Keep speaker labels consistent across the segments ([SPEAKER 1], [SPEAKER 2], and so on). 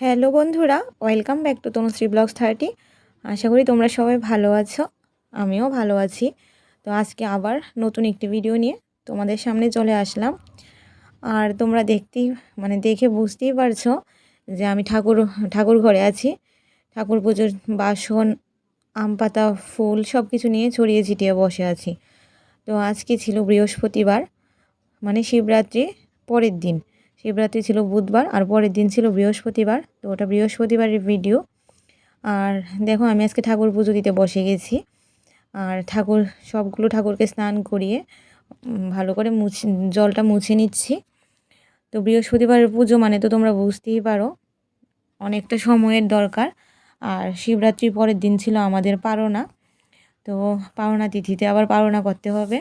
[SPEAKER 1] Hello বন্ধুরা, welcome back to Tanushree blogs thirty. আশা করি তোমরা সবাই ভালো আছো, আমিও ভালো আছি। তো আজকে আবার নতুন একটি ভিডিও নিয়ে তোমাদের সামনে চলে আসলাম। আর তোমরা দেখতেই মানে দেখে বুঝতেই পারছ যে আমি ঠাকুর ঠাকুর ঘরে আছি। ঠাকুর পুজোর বাসন, আম পাতা, ফুল সব কিছু নিয়ে ছড়িয়ে ছিটিয়ে বসে আছি। তো আজকে ছিল বৃহস্পতিবার মানে শিবরাত্রি পরের দিন। শিবরাত্রি ছিল বুধবার আর পরের দিন ছিল বৃহস্পতিবার। তো ওটা বৃহস্পতিবারের ভিডিও আর দেখো, আমি আজকে ঠাকুর পুজো দিতে বসে গেছি। আর ঠাকুর, সবগুলো ঠাকুরকে স্নান করিয়ে ভালো করে মুছে, জলটা মুছে নিচ্ছি। তো বৃহস্পতিবারের পুজো মানে তো তোমরা বুঝতেই পারো, অনেকটা সময়ের দরকার। আর শিবরাত্রির পরের দিন ছিল আমাদের পারনা। তো পারনা তিথিতে আবার পারনা করতে হবে।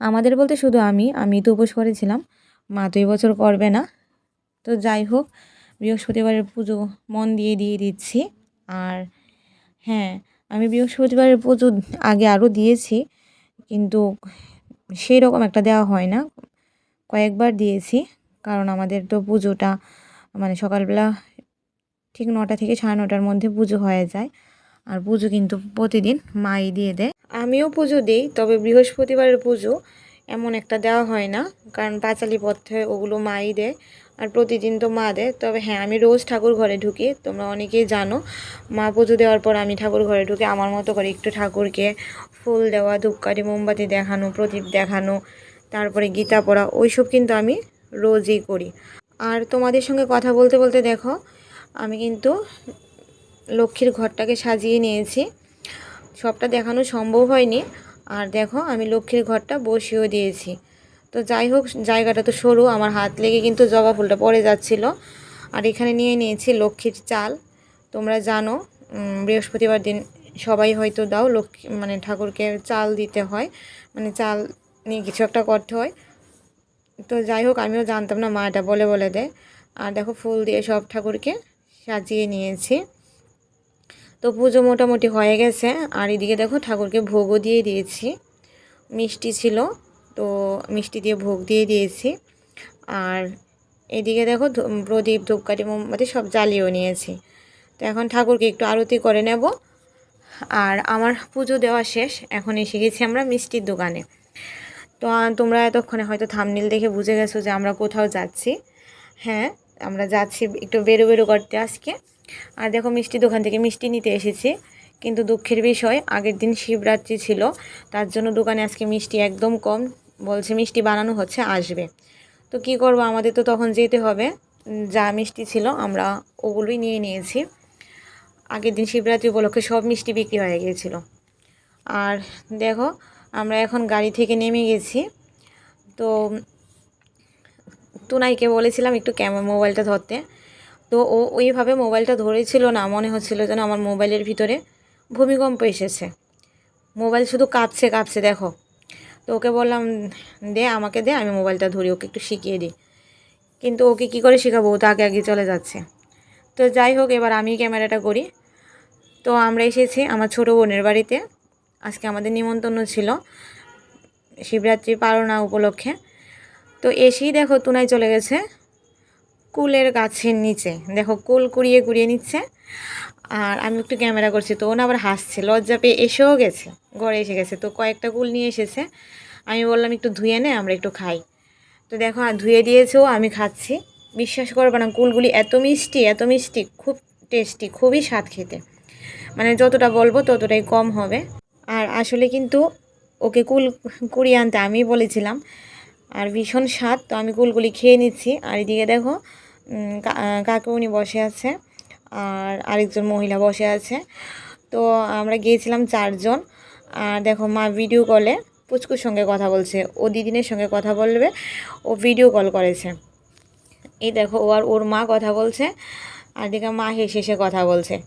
[SPEAKER 1] আমাদের বলতে শুধু আমি আমি তো উপোস করেছিলাম। মা তো এবছর করবে না। তো যাই হোক, বৃহস্পতিবারের পুজো মন দিয়ে দিয়ে দিচ্ছি। আর হ্যাঁ আমি বৃহস্পতিবারের পুজো আগে আরও দিয়েছি, কিন্তু সেই রকম একটা দেওয়া হয় না। কয়েকবার দিয়েছি, কারণ আমাদের তো পুজোটা মানে সকালবেলা ঠিক নটা থেকে সাড়ে নটার মধ্যে পুজো হয়ে যায়। আর পুজো কিন্তু প্রতিদিন মাই দিয়ে দেয়। আমিও পুজো দিই, তবে বৃহস্পতিবারের পুজো এমন একটা দেওয়া হয় না। কারণ পাঁচালি পথে ওগুলো মাই দেয় আর প্রতিদিন তো মা দেয়। তবে হ্যাঁ আমি রোজ ঠাকুর ঘরে ঢুকি। তোমরা অনেকেই জানো, মা পুজো দেওয়ার পর আমি ঠাকুর ঘরে ঢুকে আমার মতো করে একটু ঠাকুরকে ফুল দেওয়া, ধূপকাঠি, মোমবাতি দেখানো, প্রদীপ দেখানো, তারপরে গীতা পড়া, ওইসব কিন্তু আমি রোজই করি। আর তোমাদের সঙ্গে কথা বলতে বলতে দেখো, আমি কিন্তু লক্ষ্মীর ঘরটাকে সাজিয়ে নিয়েছি। সবটা দেখানো সম্ভব হয়নি। আর দেখো, আমি লক্ষ্মীর ঘরটা বসিয়েও দিয়েছি। তো যাই হোক, জায়গাটা তো সরু, আমার হাত লেগে কিন্তু জবা ফুলটা পড়ে যাচ্ছিল। আর এখানে নিয়ে নিয়েছি লক্ষ্মীর চাল। তোমরা জানো বৃহস্পতিবার দিন সবাই হয়তো দাও লক্ষ্মী মানে ঠাকুরকে চাল দিতে হয়। মানে চাল নিয়ে কিছু একটা করতে হয়। তো যাই হোক, আমিও জানতাম না, মা এটা বলে বলে দেয়। আর দেখো, ফুল দিয়ে সব ঠাকুরকে সাজিয়ে নিয়েছি। তো পুজো মোটামুটি হয়ে গেছে। আর এদিকে দেখো ঠাকুরকে ভোগও দিয়ে দিয়েছি। মিষ্টি ছিল, তো মিষ্টি দিয়ে ভোগ দিয়ে দিয়েছি। আর এদিকে দেখো প্রদীপ, ধূপকাঠি, মোমবাতি সব জ্বালিয়েও নিয়েছি। তো এখন ঠাকুরকে একটু আরতি করে নেব। আর আমার পুজো দেওয়া শেষ। এখন এসে গেছি আমরা মিষ্টির দোকানে। তো তোমরা এতক্ষণে হয়তো থামনিল দেখে বুঝে গেছো যে আমরা কোথাও যাচ্ছি। হ্যাঁ আমরা যাচ্ছি একটু বেরো বেরো করতে আজকে। আর দেখো মিষ্টি দোকান থেকে মিষ্টি নিতে এসেছি। কিন্তু দুঃখের বিষয়, আগের দিন শিবরাত্রি ছিল, তার জন্য দোকানে আজকে মিষ্টি একদম কম, বলছে মিষ্টি বানানো হচ্ছে, আসবে। তো কি করব, আমাদের তো তখন যেতে হবে। যা মিষ্টি ছিল আমরা ওগুলোই নিয়ে নিয়েছি। আগের দিন শিবরাত্রি উপলক্ষে সব মিষ্টি বিক্রি হয়ে গিয়েছিল। আর দেখো, আমরা এখন গাড়ি থেকে নেমে গেছি। তো, তুনাইকে বলেছিলাম একটু ক্যামেরা মোবাইলটা ধরতে। তো ও ওইভাবে মোবাইলটা ধরেছিল না, মনে হচ্ছিল যেন আমার মোবাইলের ভিতরে ভূমিকম্প এসেছে। মোবাইল শুধু কাঁপছে কাঁপছে, দেখো। তো ওকে বললাম, দে, আমাকে দে, আমি মোবাইলটা ধরি, ওকে একটু শিখিয়ে দিই। কিন্তু ওকে কি করে শেখাবো? ও তো আগে আগে চলে যাচ্ছে। তো যাই হোক, এবার আমি ক্যামেরাটা করি। তো আমরা এসেছি আমার ছোটো বোনের বাড়িতে। আজকে আমাদের নিমন্ত্রণ ছিল শিবরাত্রি পালনা উপলক্ষে। তো এসেই দেখো, তুনাই চলে গেছে। কুলের গাছের নিচে। দেখো, কুল কুড়িয়ে কুড়িয়ে নিচ্ছে। আর আমি একটু ক্যামেরা করছি, তো ও না আবার হাসছে, লজ্জা পেয়ে এসেও গেছে, ঘরে এসে গেছে। তো কয়েকটা কুল নিয়ে এসেছে। আমি বললাম, একটু ধুয়ে নে, আমরা একটু খাই। তো দেখো, আর ধুয়ে দিয়েছেও, আমি খাচ্ছি। বিশ্বাস করব না, কুলগুলি এত মিষ্টি এত মিষ্টি, খুব টেস্টি, খুবই স্বাদ খেতে। মানে যতটা বলব, ততটাই কম হবে। আর আসলে কিন্তু ওকে কুল কুড়িয়ে আনতে আমি বলেছিলাম আর ভীষণ স্বাদ তো আমি কুলগুলি খেয়ে নিচ্ছি। আর এদিকে দেখো উম, কা- আহ, কাকুমনি বসে আছে আর আরেকজন মহিলা বসে আছে। তো আমরা গিয়েছিলাম চারজন আর দেখো মা ভিডিও কলে পুচকুর সঙ্গে কথা বলছে ও দিদিনের সঙ্গে কথা বলবে ও ভিডিও কল করেছে। এই দেখো ও আর ওর মা কথা বলছে আর এদিকে মা হেসে হেসে কথা বলছে।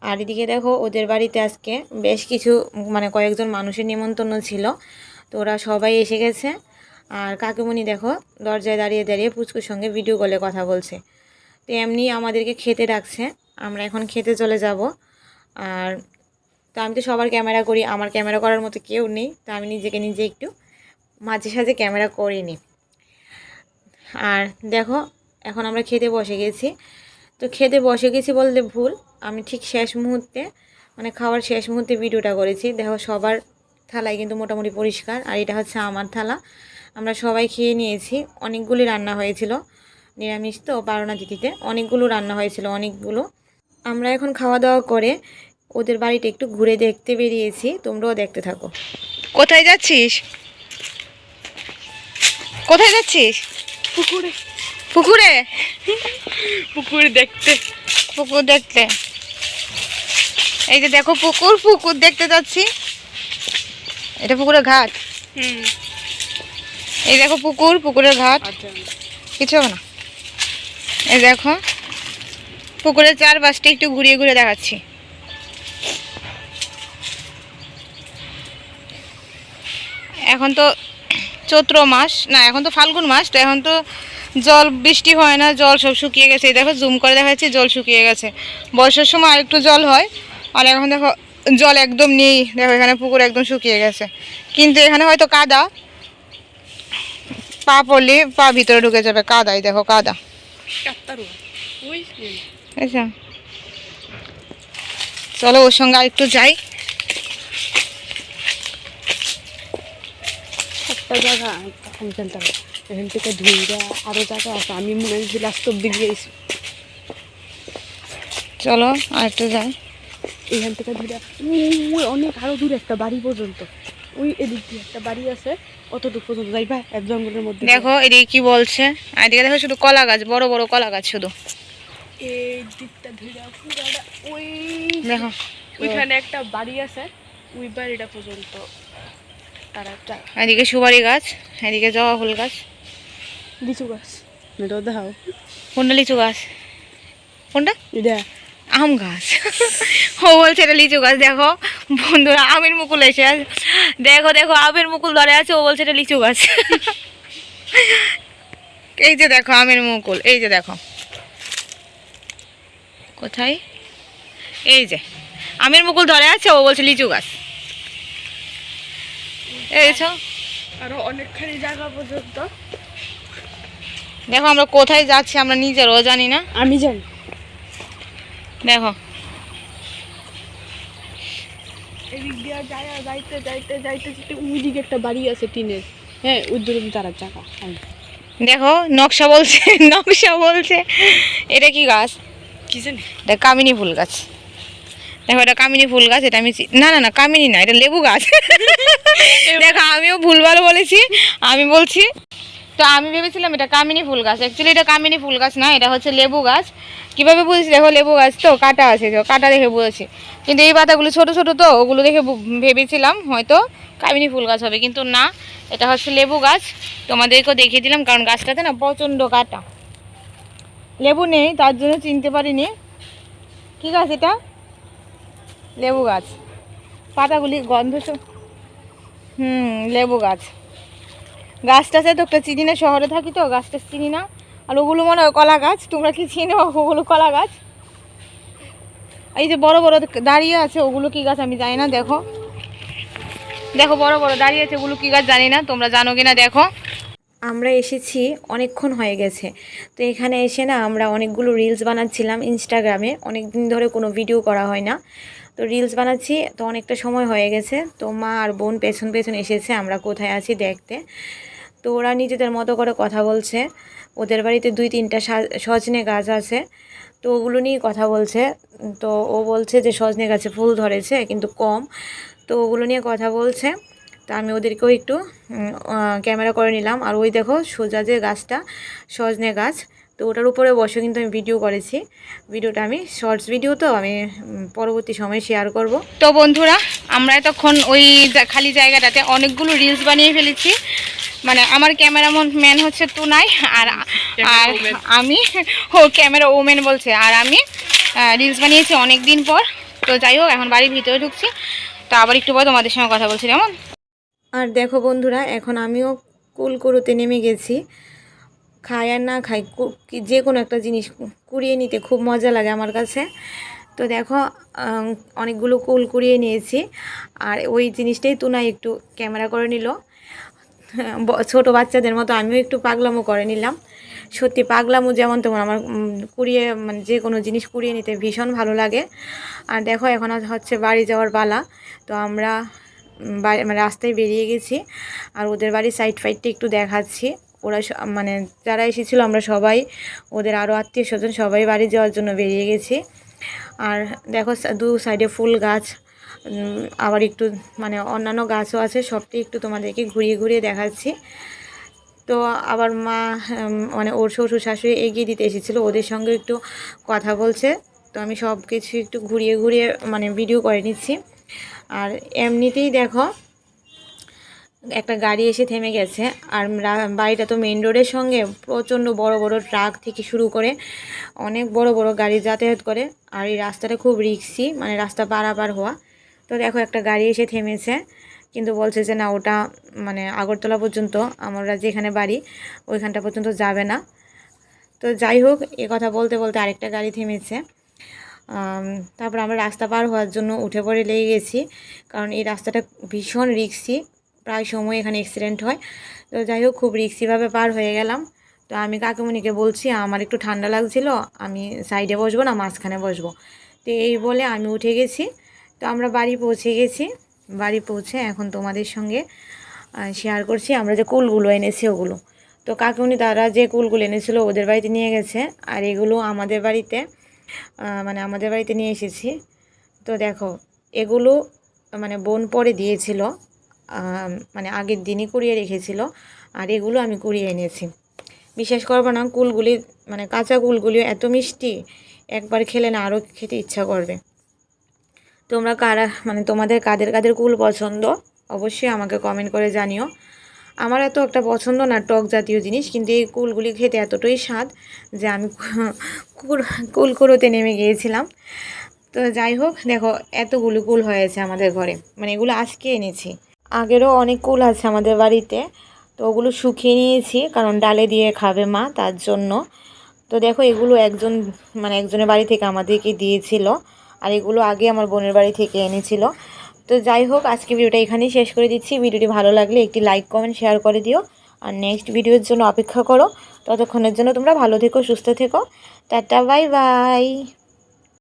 [SPEAKER 1] আর এদিকে দেখো ওদের বাড়িতে আজকে বেশ কিছু মানে কয়েকজন মানুষের নিমন্ত্রণ ছিল তো ওরা সবাই এসে গেছে আর কাকুমণি দেখো, দরজায় দাঁড়িয়ে দাঁড়িয়ে পুচকুর সঙ্গে ভিডিও কলে কথা বলছে। তো এমনি আমাদেরকে খেতে ডাকছে, আমরা এখন খেতে চলে যাব। আর তো আমি তো সবার ক্যামেরা করি, আমার ক্যামেরা করার মতো কেউ নেই, তো আমি নিজেকে নিজে একটু মাঝে সাঝে ক্যামেরা করিনি। আর দেখো,
[SPEAKER 2] এখন আমরা খেতে বসে গেছি। তো খেতে বসে গেছি বলতে ভুল, আমি ঠিক শেষ মুহূর্তে মানে খাওয়ার শেষ মুহূর্তে ভিডিওটা করেছি। দেখো, সবার থালায় কিন্তু মোটামুটি পরিষ্কার, আর এটা হচ্ছে আমার থালা। আমরা সবাই খেয়ে নিয়েছি। অনেকগুলি রান্না হয়েছিল। নিরামিষ তো পারণা তিথিতে অনেকগুলো রান্না হয়েছিল অনেকগুলো। আমরা এখন খাওয়া দাওয়া করে ওদের বাড়িটা একটু ঘুরে দেখতে বেরিয়েছি। তোমরাও দেখতে থাকো।
[SPEAKER 1] কোথায় যাচ্ছিস? কোথায় যাচ্ছিস?
[SPEAKER 3] পুকুরে।
[SPEAKER 1] পুকুরে?
[SPEAKER 3] পুকুর দেখতে।
[SPEAKER 1] পুকুর দেখতে। এই যে দেখো পুকুর পুকুর দেখতে যাচ্ছি। এটা পুকুরের ঘাট?
[SPEAKER 3] হুম।
[SPEAKER 1] এই দেখো পুকুর পুকুরের ঘাট।
[SPEAKER 3] আচ্ছা।
[SPEAKER 1] কিছু হবে না। এই দেখো পুকুরের চারপাশটা একটু ঘুরিয়ে ঘুরে দেখাচ্ছি। এখন তো চৈত্র মাস না এখন তো ফাল্গুন মাস তো এখন তো জল বৃষ্টি হয় না জল সব শুকিয়ে গেছে। এই দেখো জুম করে দেখা যাচ্ছে জল শুকিয়ে গেছে। বর্ষার সময় আরেকটু জল হয় আর এখন দেখো জল একদম নেই। দেখো এখানে পুকুর একদম শুকিয়ে গেছে। কিন্তু এখানে হয়তো কাদা পা পড়লে পা ভিতরে ঢুকে যাবে কাদাই দেখো কাদা। আচ্ছা চলো ওর সঙ্গে আর একটু যাই।
[SPEAKER 3] একটা জায়গা এখান থেকে ধুইরা জায়গা আছে আমি মনে হয় লাস্ট অব্দি গিয়েছি।
[SPEAKER 1] চলো আর একটু যাই।
[SPEAKER 3] এখান থেকে ধুইরা অনেক আরও দূরে একটা বাড়ি পর্যন্ত। ওই এদিক দিয়ে একটা বাড়ি আছে অতটুকু পর্যন্ত যাইবা এক জঙ্গলের মধ্যে
[SPEAKER 1] দেখো এদিকে কি বলছে? আর এদিকে দেখো শুধু কলা গাছ বড় বড় কলা গাছ শুধু।
[SPEAKER 3] এই দিকটা ধুইরা পুরাটা ওই
[SPEAKER 1] দেখো।
[SPEAKER 3] ওইখানে একটা বাড়ি আছে ওই বাড়িটা পর্যন্ত তার
[SPEAKER 1] এদিকে সুপারি গাছ এদিকে জবা ফুল গাছ।
[SPEAKER 3] লিচু গাছ। এটাও দেখাও।
[SPEAKER 1] কোনটা লিচু গাছ? কোনটা?
[SPEAKER 3] এটা।
[SPEAKER 1] আম গাছ। ও বলছে এটা লিচু গাছ দেখো। বন্ধুরা আমের মুকুল এসে আছে। দেখো দেখো আমের মুকুল ধরে আছে ও বলছে এটা লিচু গাছ। এই যে দেখো আমের মুকুল এই যে দেখো। কোথায়? এই যে আমের মুকুল ধরে আছে ও বলছে লিচু গাছ। এই
[SPEAKER 3] আরও অনেকখানি জায়গা পর্যন্ত।
[SPEAKER 1] দেখো আমরা কোথায় যাচ্ছি আমরা নিজেরও জানি না।
[SPEAKER 3] আমি জানি।
[SPEAKER 1] দেখো।
[SPEAKER 3] যাইতে যাইতে যাইতে যাইতে একটা বাড়ি আছে টিনের। হ্যাঁ তারা জায়গা।
[SPEAKER 1] দেখো নকশা বলছে নকশা বলছে। এটা কি গাছ?
[SPEAKER 3] কি জানি।
[SPEAKER 1] এটা কামিনী ফুল গাছ। দেখো এটা কামিনী ফুল গাছ এটা আমি না না না কামিনী না এটা লেবু গাছ। দেখো আমিও ভুলভাল বলেছি আমি বলছি তো আমি ভেবেছিলাম এটা কামিনী ফুল গাছ। অ্যাকচুয়ালি এটা কামিনী ফুল গাছ না, এটা হচ্ছে লেবু গাছ। কীভাবে বুঝেছি? দেখো লেবু গাছ তো, কাটা আছে তো, কাটা দেখে বুঝেছি। কিন্তু এই পাতাগুলো ছোট ছোট তো, ওগুলো দেখে ভেবেছিলাম হয়তো কামিনী ফুল গাছ হবে। কিন্তু না, এটা হচ্ছে লেবু গাছ। তোমাদেরকেও দেখিয়ে দিলাম, কারণ গাছটাতে না প্রচণ্ড কাটা। লেবু নেই, তার জন্য চিনতে পারিনি। কী গাছ এটা? লেবু গাছ। পাতাগুলি গন্ধ হুম, লেবু গাছ। গাছটাতে তো একটা চিনি না, শহরে থাকি তো, গাছটা চিনি না। আর ওগুলো মনে হয় কলা গাছ, তোমরা কি চিনো? ওগুলো কলা গাছ। এই যে বড় বড় দাঁড়িয়ে আছে, ওগুলো কি গাছ আমি জানি না, দেখো। দেখো, বড় বড় দাঁড়িয়ে আছে, ওগুলো কি গাছ জানি না, তোমরা জানো কিনা, দেখো।
[SPEAKER 2] আমরা এসেছি, অনেকক্ষণ হয়ে গেছে। তো এখানে এসে না, আমরা অনেকগুলো রিলস বানাচ্ছিলাম ইনস্টাগ্রামে অনেক দিন ধরে কোনো ভিডিও করা হয় না। তো রিলস বানাচ্ছি, তো অনেকটা সময় হয়ে গেছে। তো মা আর বোন পেছন পেছন এসেছে, আমরা কোথায় আছি দেখতে। তো ওরা নিজেদের মতো করে কথা বলছে। ওদের বাড়িতে দুই তিনটা সজনে গাছ আছে, তো ওগুলো নিয়ে কথা বলছে। তো ও বলছে যে সজনে গাছে ফুল ধরেছে, কিন্তু কম। তো ওগুলো নিয়ে কথা বলছে। তা আমি ওদেরকেও একটু ক্যামেরা করে নিলাম। আর ওই দেখো সোজা যে গাছটা, সজনে গাছ, তো ওটার উপরে বসে কিন্তু আমি ভিডিও করেছি। ভিডিওটা আমি শর্টস ভিডিও তো আমি পরবর্তী সময়ে শেয়ার করব।
[SPEAKER 1] তো বন্ধুরা, আমরা তখন ওই খালি জায়গাটাতে অনেকগুলো রিলস বানিয়ে ফেলেছি। মানে আমার ক্যামেরাম্যান ম্যান হচ্ছে তুনাই আর আর আমি ও ক্যামেরা ওমেন বলছে। আর আমি রিলস বানিয়েছি অনেক দিন পর। তো যাই হোক এখন বাড়ির ভিতরে ঢুকছি। তো আবার একটু পর তোমাদের সঙ্গে কথা বলছি কেমন?
[SPEAKER 2] আর দেখো বন্ধুরা এখন আমিও কুলকুরুতে নেমে গেছি। খাই আর না খাই কু- কি- যে কোনো একটা জিনিস কুড়িয়ে নিতে খুব মজা লাগে আমার কাছে। তো দেখো অনেকগুলো কুল কুড়িয়ে নিয়েছি। আর ওই জিনিসটাই তুনাই একটু ক্যামেরা করে নিল। ছোট বাচ্চাদের মতো আমিও একটু পাগলামো করে নিলাম।
[SPEAKER 1] সত্যি পাগলামো যেমন তেমন আমার কুড়িয়ে মানে যে কোনো জিনিস কুড়িয়ে নিতে ভীষণ ভালো লাগে। আর দেখো এখন হচ্ছে বাড়ি যাওয়ার পালা। তো আমরা মানে রাস্তায় বেরিয়ে গেছি। আর ওদের বাড়ির সাইড ফাইডটা একটু দেখাচ্ছি। ওরা মানে যারা এসেছিল আমরা সবাই, ওদের আরও আত্মীয় স্বজন সবাই বাড়ি যাওয়ার জন্য বেরিয়ে গেছি। আর দেখো দু সাইডে ফুল গাছ। আবার একটু মানে অন্যান্য গাছও আছে সবটি একটু তোমাদেরকে ঘুরিয়ে ঘুরিয়ে দেখাচ্ছি। তো আবার মা মানে ওর শ্বশুর শাশুড়ি এগিয়ে দিতে এসেছিল, ওদের সঙ্গে একটু কথা বলছে। তো আমি সব কিছু একটু ঘুরিয়ে ঘুরিয়ে মানে ভিডিও করে নিচ্ছি। আর এমনিতেই দেখো, একটা গাড়ি এসে থেমে গেছে। আর বাড়িটা তো মেন রোডের সঙ্গে, প্রচণ্ড বড় বড় ট্রাক থেকে শুরু করে অনেক বড় বড় গাড়ি যাতায়াত করে। আর এই রাস্তাটা খুব রিক্সি মানে রাস্তা পারাপার হওয়া। তো দেখো একটা গাড়ি এসে থেমেছে, কিন্তু বলছে যে না, ওটা মানে আগরতলা পর্যন্ত, আমরা যেখানে বাড়ি ওইখানটা পর্যন্ত যাবে না। তো যাই হোক, এ কথা বলতে বলতে আরেকটা গাড়ি থেমেছে। তারপর আমরা রাস্তা পার হওয়ার জন্য উঠে পড়ে লেগে গেছি, কারণ এই রাস্তাটা ভীষণ রিক্সি, প্রায় সময় এখানে অ্যাক্সিডেন্ট হয়। তো যাই হোক, খুব রিক্সিভাবে পার হয়ে গেলাম। তো আমি কাকিমণিকে বলছি, আমার একটু ঠান্ডা লাগছিল, আমি সাইডে বসবো না, মাঝখানে বসবো। তো এই বলে আমি উঠে গেছি। তো আমরা বাড়ি পৌঁছে গেছি। বাড়ি পৌঁছে এখন তোমাদের সঙ্গে শেয়ার করছি। আমরা যে কুলগুলো এনেছি ওগুলো। তো কাকুনি তারা যে কুলগুলো এনেছিল ওদের বাড়িতে নিয়ে গেছে। আর এগুলো আমাদের বাড়িতে মানে আমাদের বাড়িতে নিয়ে এসেছি। তো দেখো, এগুলো মানে বোন পরে দিয়েছিল মানে আগের দিনই কুড়িয়ে রেখেছিল। আর এগুলো আমি কুড়িয়ে এনেছি। বিশ্বাস করব না, কুলগুলি মানে কাঁচা কুলগুলি এত মিষ্টি, একবার খেলে না আরও খেতে ইচ্ছা করবে। তোমরা কারা মানে তোমাদের কাদের কাদের কুল পছন্দ, অবশ্যই আমাকে কমেন্ট করে জানিও। আমার এত একটা পছন্দ না টক জাতীয় জিনিস, কিন্তু এই কুলগুলি খেতে এতটাই স্বাদ যে আমি কুল কুল কুড়োতে নেমে গিয়েছিলাম। তো যাই হোক, দেখো, এতগুলো কুল হয়েছে আমাদের ঘরে। মানে এগুলো আজকে এনেছি। আগেরও অনেক কুল আছে আমাদের বাড়িতে, তো ওগুলো শুকিয়ে নিয়েছি, কারণ ডালে দিয়ে খাবে মা, তার জন্য। তো দেখো, এগুলো একজন মানে একজনের বাড়ি থেকে আমাদেরকে দিয়েছিল। আর এগুলো আগে আমার বোনের বাড়ি থেকে এনেছিল। তো যাই হোক, আজকে ভিডিওটা এখানেই শেষ করে দিচ্ছি। ভিডিওটি ভালো লাগলে একটি লাইক কমেন্ট শেয়ার করে দিও। আর নেক্সট ভিডিওর জন্য অপেক্ষা করো। ততক্ষণের জন্য তোমরা ভালো থেকো, সুস্থ থেকো। Tata bye bye